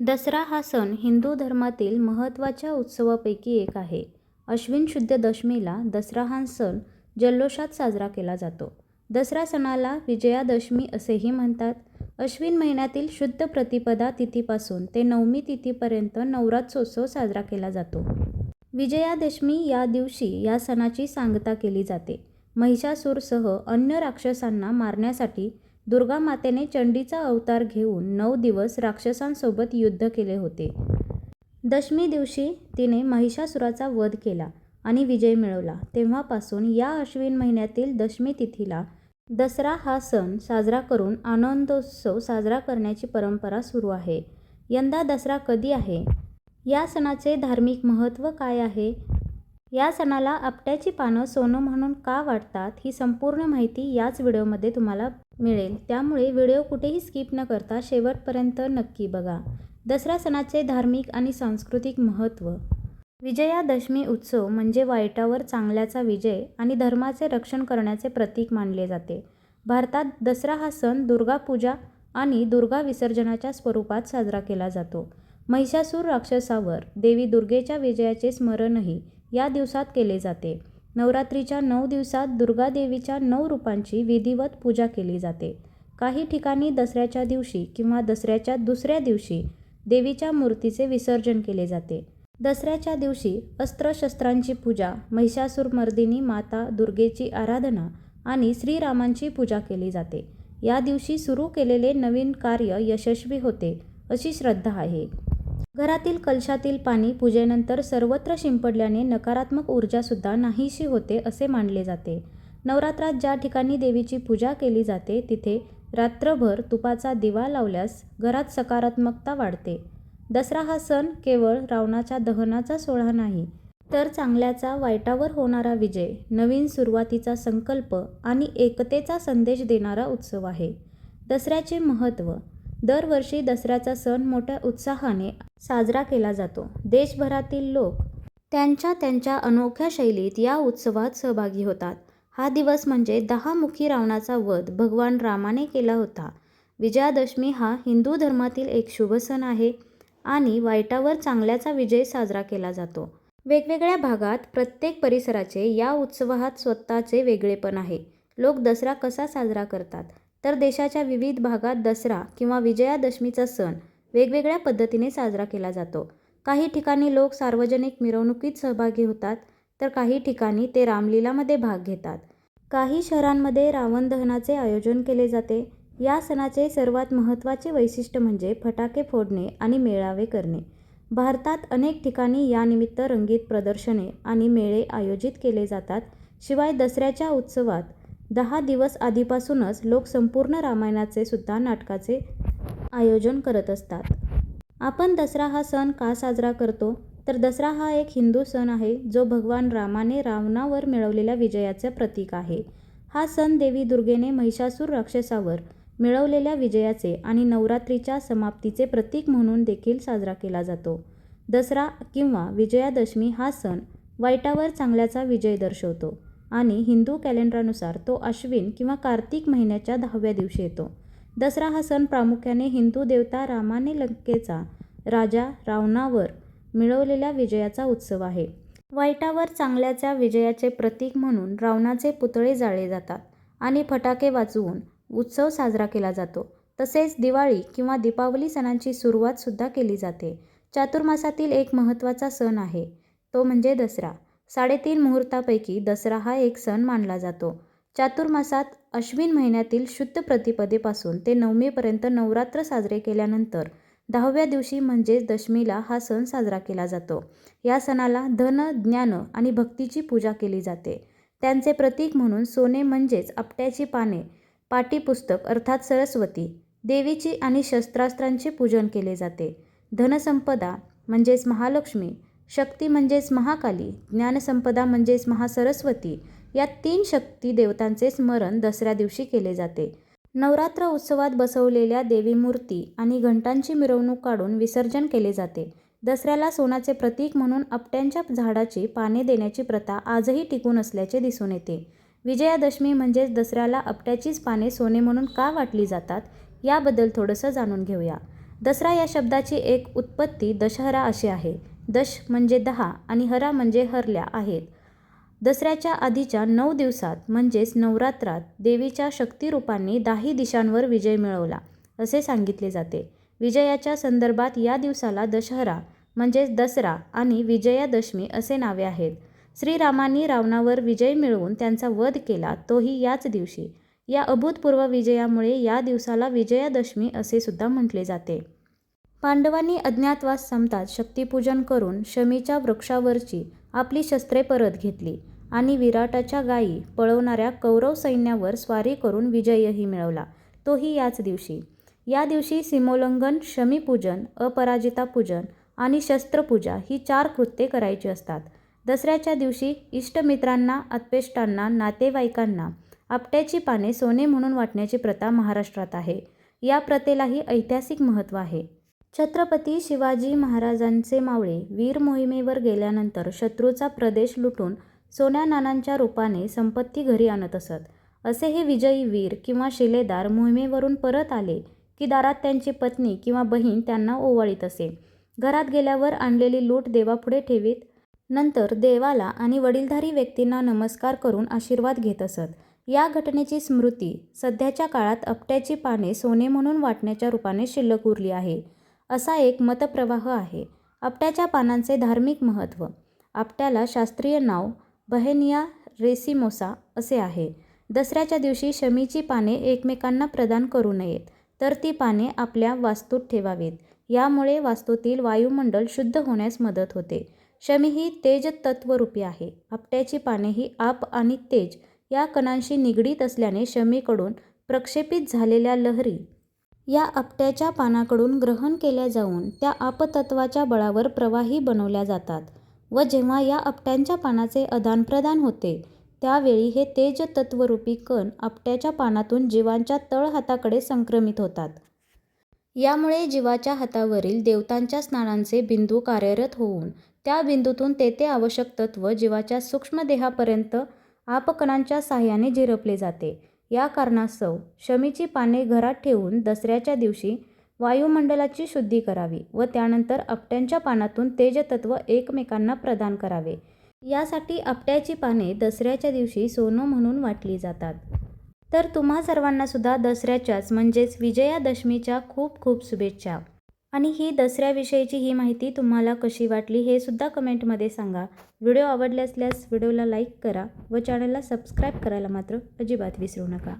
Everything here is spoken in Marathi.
दसरा हा सण हिंदू धर्मातील महत्त्वाच्या उत्सवापैकी एक आहे. अश्विन शुद्ध दशमीला दसरा हा सण जल्लोषात साजरा केला जातो. दसरा सणाला विजयादशमी असेही म्हणतात. अश्विन महिन्यातील शुद्ध प्रतिपदा तिथीपासून ते नवमी तिथीपर्यंत नवरात्रोत्सव साजरा केला जातो. विजयादशमी या दिवशी या सणाची सांगता केली जाते. महिषासूरसह अन्य राक्षसांना मारण्यासाठी दुर्गामातेने चंडीचा अवतार घेऊन नऊ दिवस राक्षसांसोबत युद्ध केले होते. दशमी दिवशी तिने महिषासुराचा वध केला आणि विजय मिळवला. तेव्हापासून या अश्विन महिन्यातील दशमी तिथीला दसरा हा सण साजरा करून आनंदोत्सव साजरा करण्याची परंपरा सुरू आहे. यंदा दसरा कधी आहे? या सणाचे धार्मिक महत्त्व काय आहे? या सणाला आपट्याची पानं सोनं म्हणून का वाटतात ही संपूर्ण माहिती याच व्हिडिओमध्ये तुम्हाला मिळेल. त्यामुळे व्हिडिओ कुठेही स्किप न करता शेवटपर्यंत नक्की बघा. दसरा सणाचे धार्मिक आणि सांस्कृतिक महत्त्व विजयादशमी उत्सव म्हणजे वाईटावर चांगल्याचा विजय आणि धर्माचे रक्षण करण्याचे प्रतीक मानले जाते. भारतात दसरा हा सण दुर्गापूजा आणि दुर्गा विसर्जनाच्या स्वरूपात साजरा केला जातो. महिषासूर राक्षसावर देवी दुर्गेच्या विजयाचे स्मरणही या दिवसात केले जाते. नवरात्रीच्या नऊ दिवसात दुर्गादेवीच्या नऊ रूपांची विधिवत पूजा केली जाते. काही ठिकाणी दसऱ्याच्या दिवशी किंवा दसऱ्याच्या दुसऱ्या दिवशी देवीच्या मूर्तीचे विसर्जन केले जाते. दसऱ्याच्या दिवशी अस्त्रशस्त्रांची पूजा, महिषासुरमर्दिनी माता दुर्गेची आराधना आणि श्रीरामांची पूजा केली जाते. या दिवशी सुरू केलेले नवीन कार्य यशस्वी होते, अशी श्रद्धा आहे. घरातील कलशातील पाणी पूजेनंतर सर्वत्र शिंपडल्याने नकारात्मक ऊर्जासुद्धा नाहीशी होते असे मानले जाते. नवरात्रात ज्या ठिकाणी देवीची पूजा केली जाते तिथे रात्रभर तुपाचा दिवा लावल्यास घरात सकारात्मकता वाढते. दसरा हा सण केवळ रावणाच्या दहनाचा सोहळा नाही, तर चांगल्याचा वाईटावर होणारा विजय, नवीन सुरुवातीचा संकल्प आणि एकतेचा संदेश देणारा उत्सव आहे. दसऱ्याचे महत्त्व दरवर्षी दसऱ्याचा सण मोठ्या उत्साहाने साजरा केला जातो. देशभरातील लोक त्यांच्या त्यांच्या अनोख्या शैलीत या उत्सवात सहभागी होतात. हा दिवस म्हणजे दहामुखी रावणाचा वध भगवान रामाने केला होता. विजयादशमी हा हिंदू धर्मातील एक शुभ सण आहे आणि वाईटावर चांगल्याचा विजय साजरा केला जातो. वेगवेगळ्या भागात, प्रत्येक परिसराचे या उत्सवात स्वतःचे वेगळेपण आहे. लोक दसरा कसा साजरा करतात? तर देशाच्या विविध भागात दसरा किंवा विजयादशमीचा सण वेगवेगळ्या पद्धतीने साजरा केला जातो. काही ठिकाणी लोक सार्वजनिक मिरवणुकीत सहभागी होतात, तर काही ठिकाणी ते रामलीलामध्ये भाग घेतात. काही शहरांमध्ये रावण दहनाचे आयोजन केले जाते. या सणाचे सर्वात महत्त्वाचे वैशिष्ट्य म्हणजे फटाके फोडणे आणि मेळावे करणे. भारतात अनेक ठिकाणी यानिमित्त रंगीत प्रदर्शने आणि मेळे आयोजित केले जातात. शिवाय दसऱ्याच्या उत्सवात दहा दिवस आधीपासूनच लोक संपूर्ण रामायणाचे सुद्धा नाटकाचे आयोजन करत असतात. आपण दसरा हा सण का साजरा करतो? तर दसरा हा एक हिंदू सण आहे, जो भगवान रामाने रावणावर मिळवलेल्या विजयाचे प्रतीक आहे. हा सण देवी दुर्गेने महिषासूर राक्षसावर मिळवलेल्या विजयाचे आणि नवरात्रीच्या समाप्तीचे प्रतीक म्हणून देखील साजरा केला जातो. दसरा किंवा विजयादशमी हा सण वाईटावर चांगल्याचा विजय दर्शवतो आणि हिंदू कॅलेंडरनुसार तो अश्विन किंवा कार्तिक महिन्याच्या दहाव्या दिवशी येतो. दसरा हा सण प्रामुख्याने हिंदू देवता रामाने लंकेचा राजा रावणावर मिळवलेल्या विजयाचा उत्सव आहे. वाईटावर चांगल्याच्या विजयाचे प्रतीक म्हणून रावणाचे पुतळे जाळले जातात आणि फटाके वाजवून उत्सव साजरा केला जातो. तसेच दिवाळी किंवा दीपावली सणांची सुरुवातसुद्धा केली जाते. चातुर्मासातील एक महत्त्वाचा सण आहे, तो म्हणजे दसरा. साडेतीन मुहूर्तापैकी दसरा हा एक सण मानला जातो. चातुर्मासात अश्विन महिन्यातील शुद्ध प्रतिपदेपासून ते नवमीपर्यंत नवरात्र साजरे केल्यानंतर दहाव्या दिवशी म्हणजेच दशमीला हा सण साजरा केला जातो. या सणाला धन, ज्ञान आणि भक्तीची पूजा केली जाते. त्यांचे प्रतीक म्हणून सोने म्हणजेच आपट्याची पाने, पाटीपुस्तक अर्थात सरस्वती, देवीची आणि शस्त्रास्त्रांचे पूजन केले जाते. धनसंपदा म्हणजेच महालक्ष्मी, शक्ती म्हणजेच महाकाली, ज्ञानसंपदा म्हणजेच महासरस्वती या तीन शक्ती देवतांचे स्मरण दसऱ्या दिवशी केले जाते. नवरात्र उत्सवात बसवलेल्या देवी मूर्ती आणि घंटांची मिरवणूक काढून विसर्जन केले जाते. दसऱ्याला सोन्याचे प्रतीक म्हणून आपट्यांच्या झाडाची पाने देण्याची प्रथा आजही टिकून असल्याचे दिसून येते. विजयादशमी म्हणजेच दसऱ्याला आपट्याचीच पाने सोने म्हणून का वाटली जातात, याबद्दल थोडंसं जाणून घेऊया. दसरा या शब्दाची एक उत्पत्ती दशहरा अशी आहे दश म्हणजे दहा आणि हरा म्हणजे हरल्या आहेत. दसऱ्याच्या आधीच्या नऊ दिवसात म्हणजेच नवरात्रात देवीच्या शक्तिरूपांनी दाही दिशांवर विजय मिळवला असे सांगितले जाते. विजयाच्या संदर्भात या दिवसाला दशहरा म्हणजेच दसरा आणि विजयादशमी असे नावे आहेत. श्रीरामांनी रावणावर विजय मिळवून त्यांचा वध केला तोही याच दिवशी. या अभूतपूर्व विजयामुळे या दिवसाला विजयादशमी असे सुद्धा म्हटले जाते. पांडवांनी अज्ञातवास संपताच शक्तिपूजन करून शमीच्या वृक्षावरची आपली शस्त्रे परत घेतली आणि विराटाच्या गायी पळवणाऱ्या कौरव सैन्यावर स्वारी करून विजयही मिळवला. तोही याच दिवशी. या दिवशी सीमोल्लंघन शमीपूजन अपराजिता पूजन आणि शस्त्रपूजा ही चार कृत्ये करायची असतात. दसऱ्याच्या दिवशी इष्टमित्रांना आत्पेष्टांना नातेवाईकांना आपट्याची पाने सोने म्हणून वाटण्याची प्रथा महाराष्ट्रात आहे. या प्रथेलाही ऐतिहासिक महत्त्व आहे. छत्रपती शिवाजी महाराजांचे मावळे वीर मोहिमेवर गेल्यानंतर शत्रूचा प्रदेश लुटून सोन्या नानांच्या रूपाने संपत्ती घरी आणत असत. असे हे विजयी वीर किंवा शिलेदार मोहिमेवरून परत आले की दारात त्यांची पत्नी किंवा बहीण त्यांना ओवाळीत असे. घरात गेल्यावर आणलेली लूट देवापुढे ठेवीत. नंतर देवाला आणि वडीलधारी व्यक्तींना नमस्कार करून आशीर्वाद घेत असत. या घटनेची स्मृती सध्याच्या काळात अपट्याची पाने सोने म्हणून वाटण्याच्या रूपाने शिल्लक उरली आहे. असा एक मतप्रवाह आहे. आपट्याच्या पानांचे धार्मिक महत्त्व. आपट्याला शास्त्रीय नाव बहेनिया रेसिमोसा असे आहे. दसऱ्याच्या दिवशी शमीची पाने एकमेकांना प्रदान करू नयेत तर ती पाने आपल्या वास्तूत ठेवावीत. यामुळे वास्तूतील वायुमंडल शुद्ध होण्यास मदत होते. शमी ही तेज तत्वरूपी आहे. आपट्याची पाने ही आप आणि तेज या कणांशी निगडीत असल्याने शमीकडून प्रक्षेपित झालेल्या लहरी या आपट्याच्या पानाकडून ग्रहण केल्या जाऊन त्या आपतत्वाच्या बळावर प्रवाही बनवल्या जातात व जेव्हा या आपट्यांच्या पानाचे आदानप्रदान होते त्यावेळी हे तेज तत्वरूपी कण आपट्याच्या पानातून जीवांच्या तळहाताकडे संक्रमित होतात. यामुळे जीवाच्या हातावरील देवतांच्या स्नानांचे बिंदू कार्यरत होऊन त्या बिंदूतून तेथे आवश्यक तत्व जीवाच्या सूक्ष्मदेहापर्यंत आपकणांच्या साह्याने झिरपले जाते. या कारणास्तव शमीची पाने घरात ठेवून दसऱ्याच्या दिवशी वायुमंडलाची शुद्धी करावी व त्यानंतर आपट्यांच्या पानातून तेजतत्व एकमेकांना प्रदान करावे. यासाठी आपट्याची पाने दसऱ्याच्या दिवशी सोनं म्हणून वाटली जातात. तर तुम्हा सर्वांनासुद्धा दसऱ्याच्याच म्हणजेच विजयादशमीच्या खूप खूप शुभेच्छा. आणि ही दसऱ्याविषयीची ही माहिती तुम्हाला कशी वाटली हे सुद्धा कमेंटमध्ये सांगा. व्हिडिओ आवडले असल्यास व्हिडिओला लाईक करा व चॅनलला सबस्क्राईब करायला मात्र अजिबात विसरू नका.